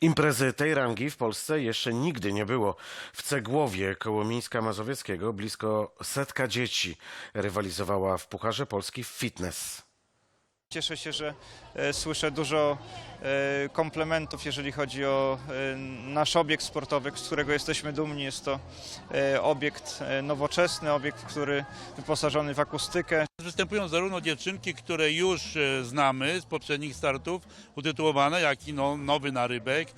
Imprezy tej rangi w Polsce jeszcze nigdy nie było. W Cegłowie koło Mińska Mazowieckiego blisko setka dzieci rywalizowała w Pucharze Polski w fitness. Cieszę się, że e, słyszę dużo e, komplementów, jeżeli chodzi o e, nasz obiekt sportowy, z którego jesteśmy dumni. Jest to obiekt nowoczesny, obiekt, który wyposażony w akustykę. Występują zarówno dziewczynki, które już znamy z poprzednich startów, utytułowane, jak i no, nowy narybek.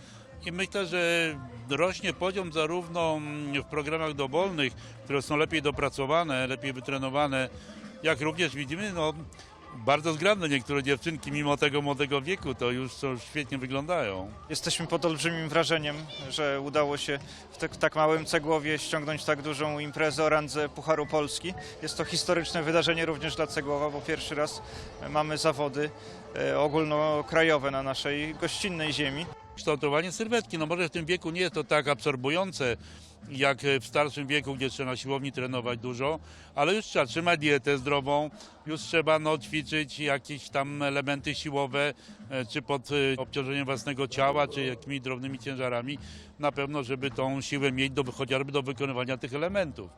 I myślę, że rośnie poziom zarówno mm, w programach dowolnych, które są lepiej dopracowane, lepiej wytrenowane, jak również widzimy, no, bardzo zgrabne niektóre dziewczynki, mimo tego młodego wieku, to już są, świetnie wyglądają. Jesteśmy pod olbrzymim wrażeniem, że udało się w tak, tak małym Cegłowie ściągnąć tak dużą imprezę o randze Pucharu Polski. Jest to historyczne wydarzenie również dla Cegłowa, bo pierwszy raz mamy zawody e, ogólnokrajowe na naszej gościnnej ziemi. kształtowanie sylwetki. No może w tym wieku nie jest to tak absorbujące jak w starszym wieku, gdzie trzeba na siłowni trenować dużo, ale już trzeba trzymać dietę zdrową, już trzeba no, ćwiczyć jakieś tam elementy siłowe, e, czy pod e, obciążeniem własnego ciała, czy jakimiś drobnymi ciężarami, na pewno, żeby tą siłę mieć do, chociażby do wykonywania tych elementów.